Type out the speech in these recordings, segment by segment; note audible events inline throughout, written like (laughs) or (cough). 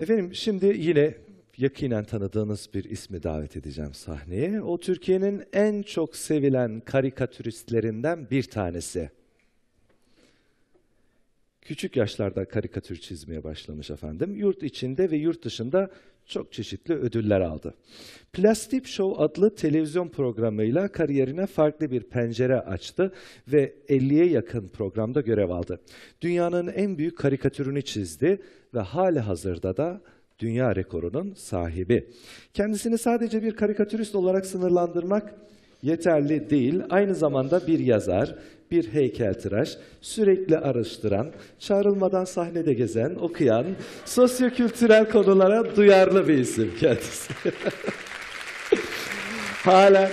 Efendim şimdi yine yakinen tanıdığınız bir ismi davet edeceğim sahneye. O Türkiye'nin en çok sevilen karikatüristlerinden bir tanesi. Küçük yaşlarda karikatür çizmeye başlamış efendim. Yurt içinde ve yurt dışında çok çeşitli ödüller aldı. Plastic Show adlı televizyon programıyla kariyerine farklı bir pencere açtı ve 50'ye yakın programda görev aldı. Dünyanın en büyük karikatürünü çizdi ve hali hazırda da dünya rekorunun sahibi. Kendisini sadece bir karikatürist olarak sınırlandırmak yeterli değil. Aynı zamanda bir yazar, bir heykeltıraş, sürekli araştıran, çağrılmadan sahnede gezen, okuyan, sosyokültürel konulara duyarlı bir isim kendisi. (laughs) Hala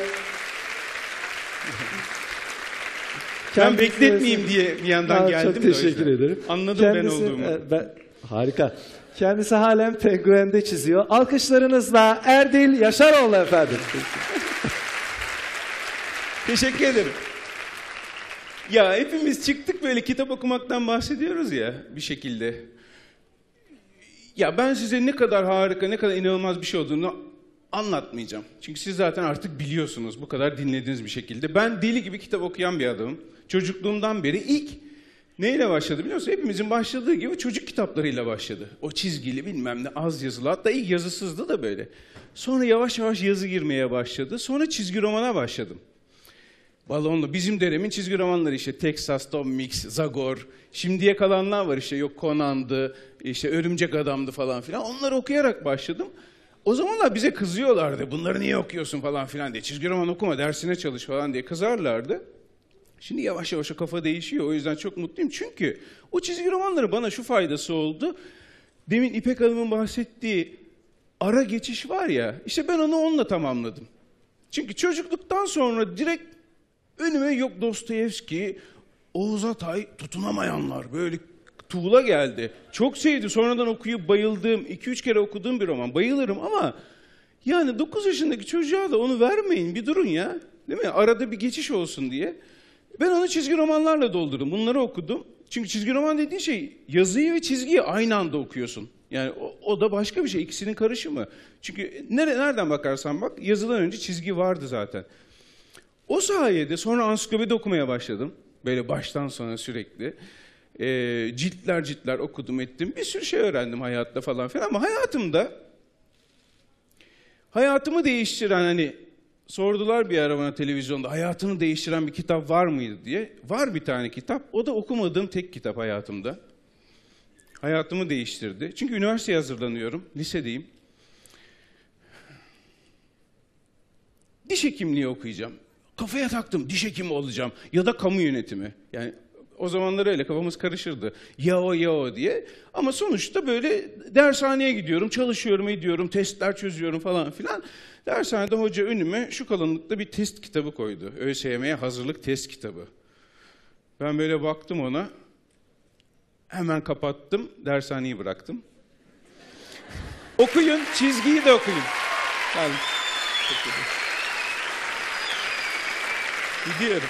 Ben bekletmeyeyim diye bir yandan Aa, geldim. Çok teşekkür ederim. Anladım ben Kendisi- olduğumu. e, ben- harika. Kendisi halen penguende çiziyor. Alkışlarınızla Erdil Yaşaroğlu efendim. Teşekkür ederim. Ya hepimiz çıktık böyle kitap okumaktan bahsediyoruz ya bir şekilde. Ya ben size ne kadar harika, ne kadar inanılmaz bir şey olduğunu anlatmayacağım. Çünkü siz zaten artık biliyorsunuz bu kadar dinlediğiniz bir şekilde. Ben deli gibi kitap okuyan bir adamım. Çocukluğumdan beri ilk neyle başladı biliyor musun? Hepimizin başladığı gibi çocuk kitaplarıyla başladı. O çizgili bilmem ne az yazılı. Hatta ilk yazısızdı da böyle. Sonra yavaş yavaş yazı girmeye başladı. Sonra çizgi romana başladım. Balonlu. Bizim dönemin çizgi romanları işte Texas, Tom Mix, Zagor. Şimdiye kalanlar var işte yok Conan'dı, işte Örümcek Adam'dı falan filan. Onları okuyarak başladım. O zamanlar bize kızıyorlardı. Bunları niye okuyorsun falan filan diye. Çizgi roman okuma, dersine çalış falan diye kızarlardı. Şimdi yavaş yavaş o kafa değişiyor. O yüzden çok mutluyum. Çünkü o çizgi romanları bana şu faydası oldu. Demin İpek Hanım'ın bahsettiği ara geçiş var ya. işte ben onu onunla tamamladım. Çünkü çocukluktan sonra direkt önüme yok Dostoyevski, Oğuz Atay, tutunamayanlar böyle tuğla geldi. Çok sevdim. Sonradan okuyup bayıldığım, iki üç kere okuduğum bir roman. Bayılırım ama yani 9 yaşındaki çocuğa da onu vermeyin. Bir durun ya. Değil mi? Arada bir geçiş olsun diye. Ben onu çizgi romanlarla doldurdum. Bunları okudum. Çünkü çizgi roman dediğin şey yazıyı ve çizgiyi aynı anda okuyorsun. Yani o, o da başka bir şey. İkisinin karışımı. Çünkü nere, nereden bakarsan bak yazıdan önce çizgi vardı zaten. O sayede sonra ansiklopedi okumaya başladım. Böyle baştan sona sürekli. Ee, ciltler ciltler okudum ettim. Bir sürü şey öğrendim hayatta falan filan. Ama hayatımda hayatımı değiştiren hani sordular bir ara bana televizyonda hayatını değiştiren bir kitap var mıydı diye. Var bir tane kitap. O da okumadığım tek kitap hayatımda. Hayatımı değiştirdi. Çünkü üniversiteye hazırlanıyorum. Lisedeyim. Diş hekimliği okuyacağım. Kafaya taktım diş hekimi olacağım ya da kamu yönetimi. Yani o zamanlar öyle kafamız karışırdı. Ya o ya o diye. Ama sonuçta böyle dershaneye gidiyorum, çalışıyorum, ediyorum, testler çözüyorum falan filan. Dershanede hoca önüme şu kalınlıkta bir test kitabı koydu. ÖSYM'ye hazırlık test kitabı. Ben böyle baktım ona. Hemen kapattım, dershaneyi bıraktım. okuyun, çizgiyi de okuyun. Olun. Teşekkür ederim. Gidiyorum.